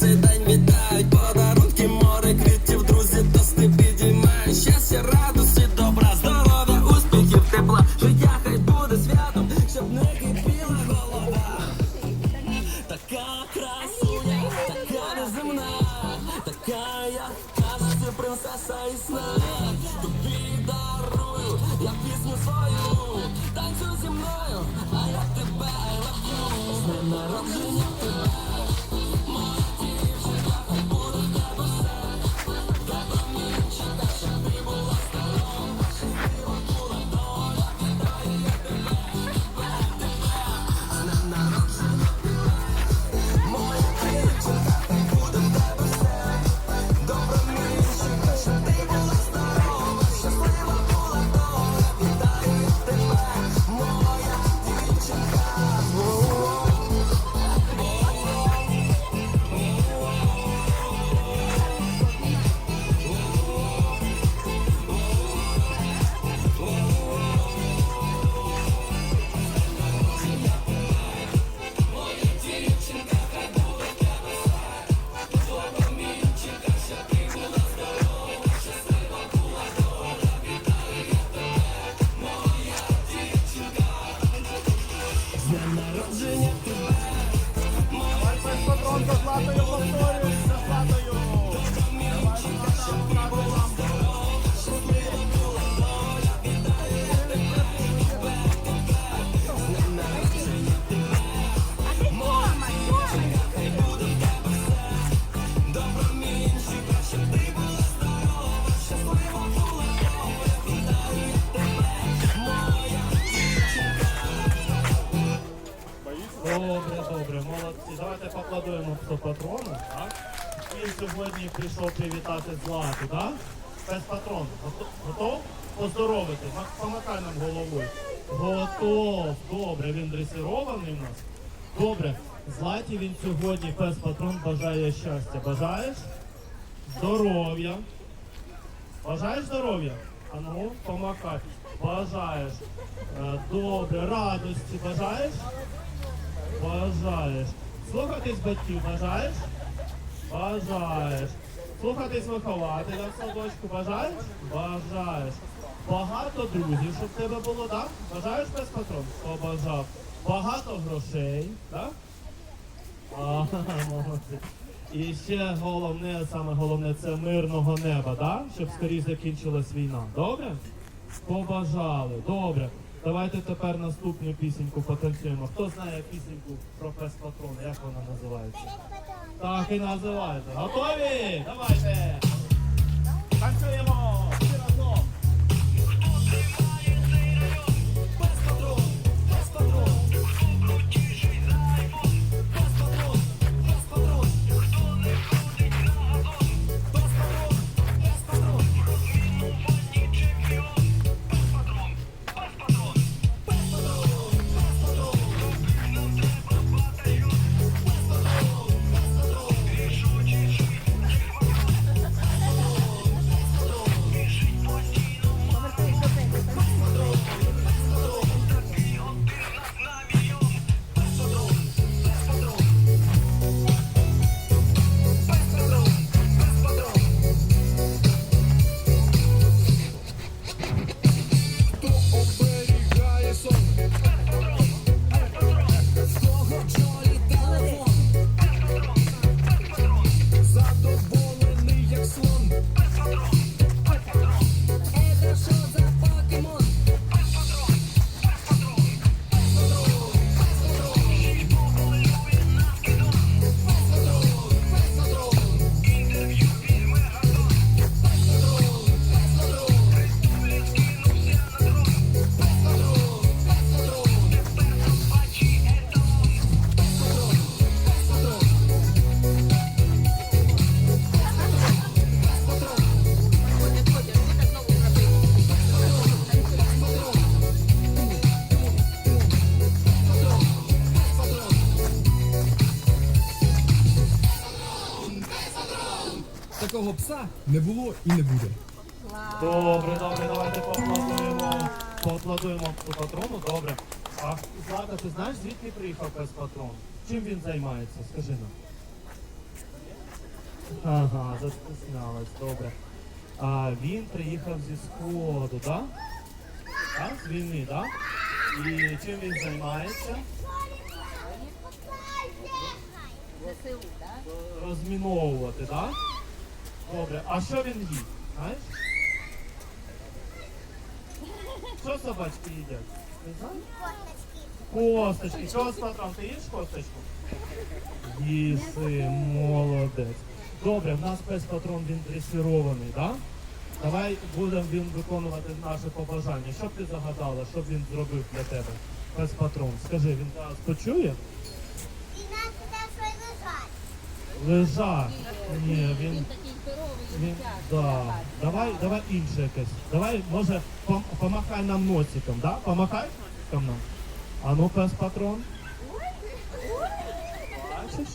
цей день вітають Без. Готов? Поздоровити. Помакай нам головою. Готов. Добре, він дресирований у нас. Добре. Златі він сьогодні пес патрон бажає щастя. Бажаєш? Здоров'я. Бажаєш здоров'я? А ну, помакай. Бажаєш. Е, Добре, радості бажаєш? Бажаєш. Слухатись батьків бажаєш? Бажаєш. Слухатись вихователя в садочку бажаєш? Бажаєш. Багато друзів, щоб тебе було, так? Бажаєш без патрон? Побажав. Багато грошей, так? І ще головне, саме головне, це мирного неба, так? Щоб скоріше закінчилась війна. Добре? Побажали. Добре. Давайте тепер наступну пісеньку потанцюємо. Хто знає пісеньку про пес патрона? Як вона називається? Так і називається. Готові? Давайте! Танцюємо! Такого пса не було і не буде. Добре, добре, давайте поаплодуємо. Поаплодуємо по патрону, добре. А Злата, ти знаєш, звідки приїхав пес патрон? Чим він займається? Скажи нам. Ага, застеснялась, добре. А він приїхав зі сходу, так? Так, з війни, так? І чим він займається? Розміновувати, так? Добре, а що він їсть? Знаєш? Що собачки їдять? Не знаєш? Косточки. Що? Ти їш косточку? Їси, молодець. Добре, в нас пес патрон він дресирований, так? Давай будемо він виконувати наше побажання. Що б ти загадала, що б він зробив для тебе? Пес патрон. Скажи, він зараз почує? І щось лежать. Лежать. Ні, він. Він такий здоровий і Він, дитячий. да. Давай, давай інше якесь. Давай, може, пом- помахай нам носиком, да? Помахай носиком нам. А ну, пес патрон. Бачиш?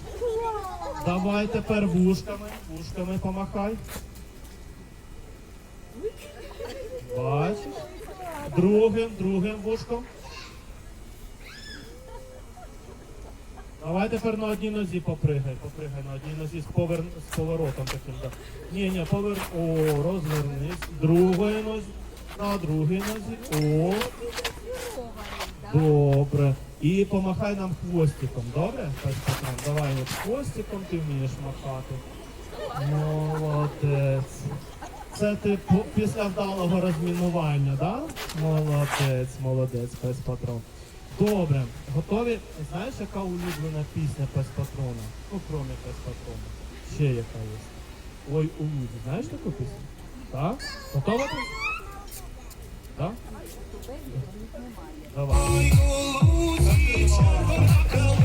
Давай тепер вушками, вушками помахай. Бачиш? Другим, другим вушком. Давай тепер на одній нозі попригай, попригай на одній нозі з, повер... з поворотом таким. Да. Ні, ні, повер... О, розвернись. Другої нозі. На другій нозі. О, добре. І помахай нам хвостиком, добре? Патрон? Давай от хвостиком ти вмієш махати. Молодець. Це ти після вдалого розмінування, да? Молодець, молодець, пес патрон. Добре, готові? Знаєш, яка улюблена пісня пес патрона? Ну, кроме пес патрона. Ще яка є. Ой, у Люді. Знаєш таку пісню? Так? Готова? Так? Давай. Чогось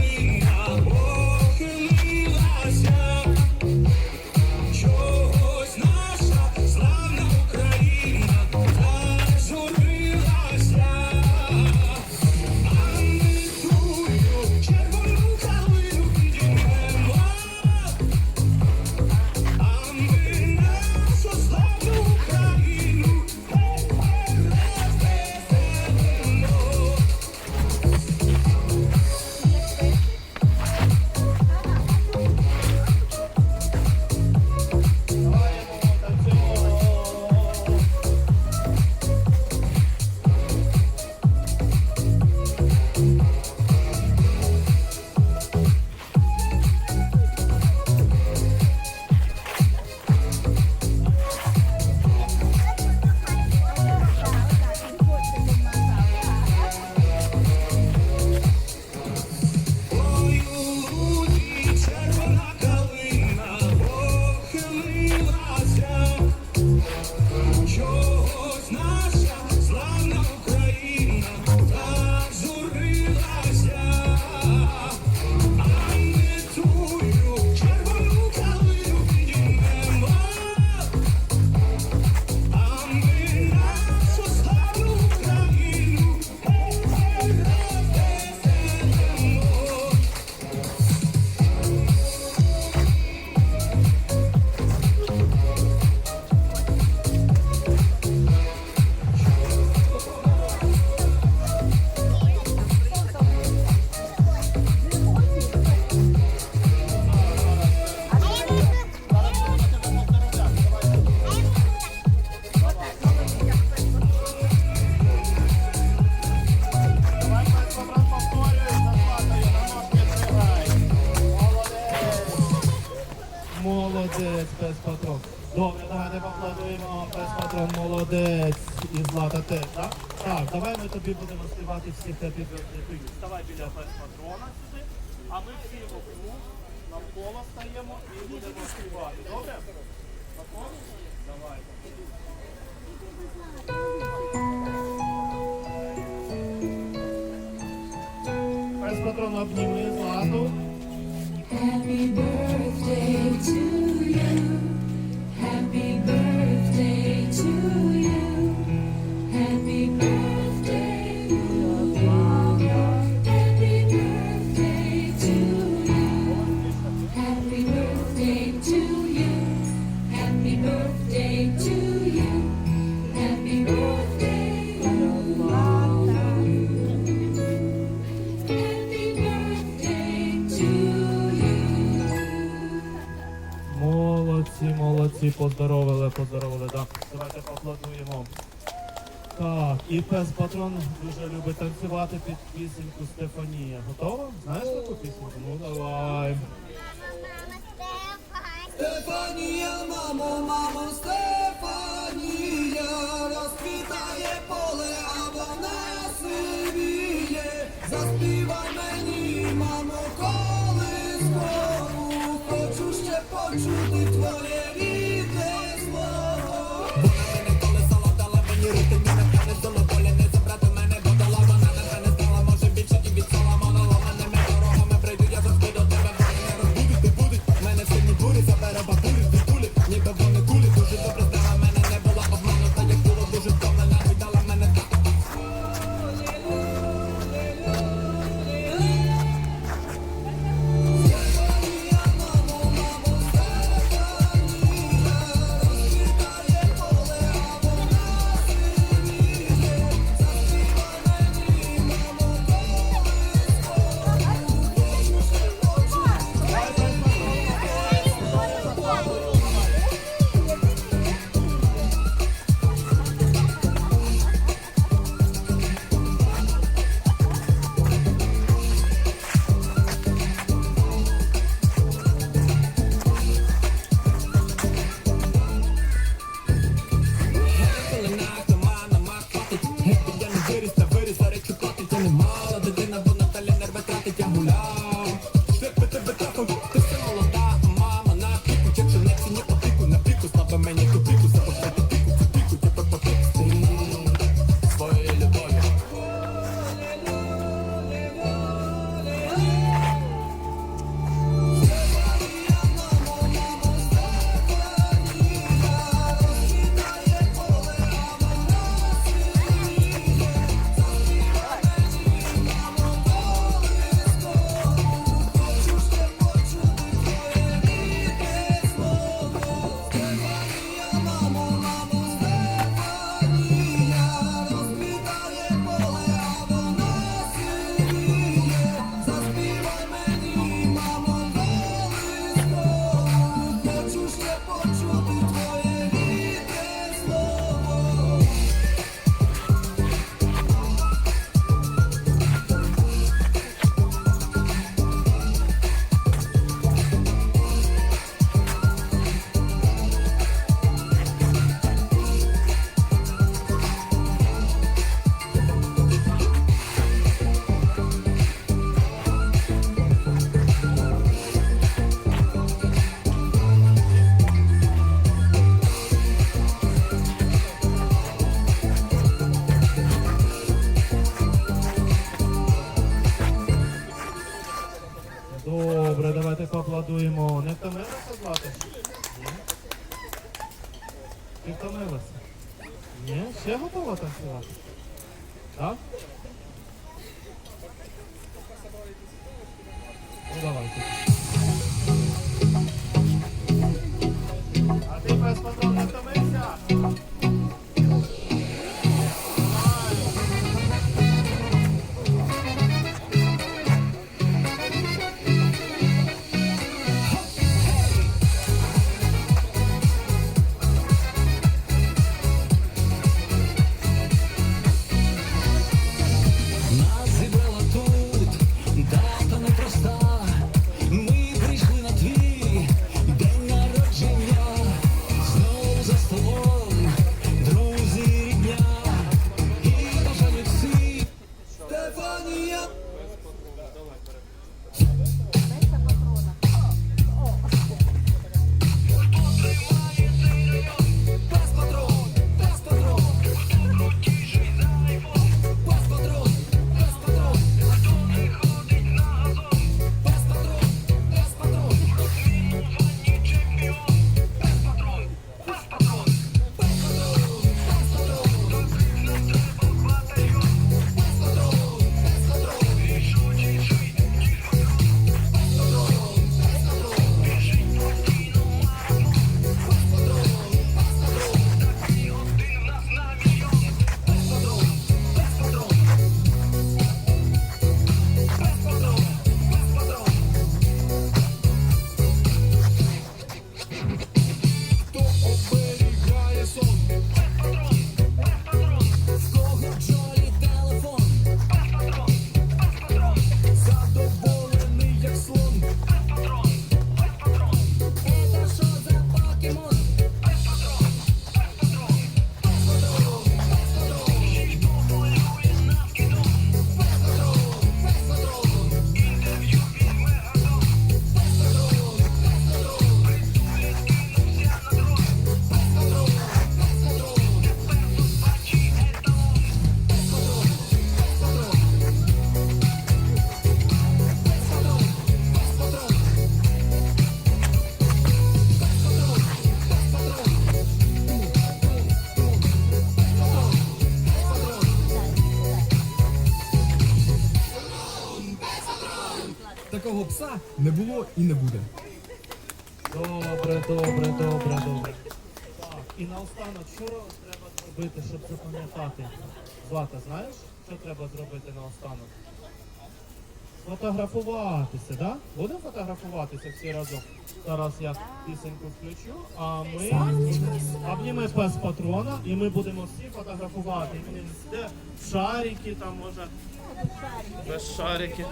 давай ми тобі будемо співати всі happy birthday. Ставай біля патрона сюди, а ми всі вокруг навколо стаємо і будемо співати. Добре? Готові? Давайте. Пес патрон обніми Злату. Happy birthday to поздоровили, поздоровили, да. Давайте поаплодуємо. Так, і пес патрон дуже любить танцювати під пісеньку Стефанія. Готова? Знаєш таку пісню? Ну давай. Стефанія, мамо, мамо, Стефанія, розквітає поле, а вона сивіє. Заспівай мені, мамо, коли знову хочу ще почути твоє. Не було і не буде. Добре, добре, добре, добре. Так, і наостанок, що треба зробити, щоб запам'ятати? Злата, знаєш, що треба зробити наостанок? Фотографуватися? Да? Будемо фотографуватися всі разом. Зараз я пісеньку включу, а ми обніме пес патрона і ми будемо всі фотографувати. Він де шарики там може. Без шариків.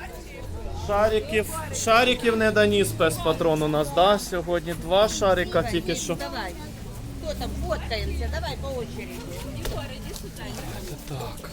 Шариків, шариків не доніс пес патрон у нас, да? Сьогодні два шарика тільки що. Давай. Кто там? Фоткаемся. Давай по очереди. Так.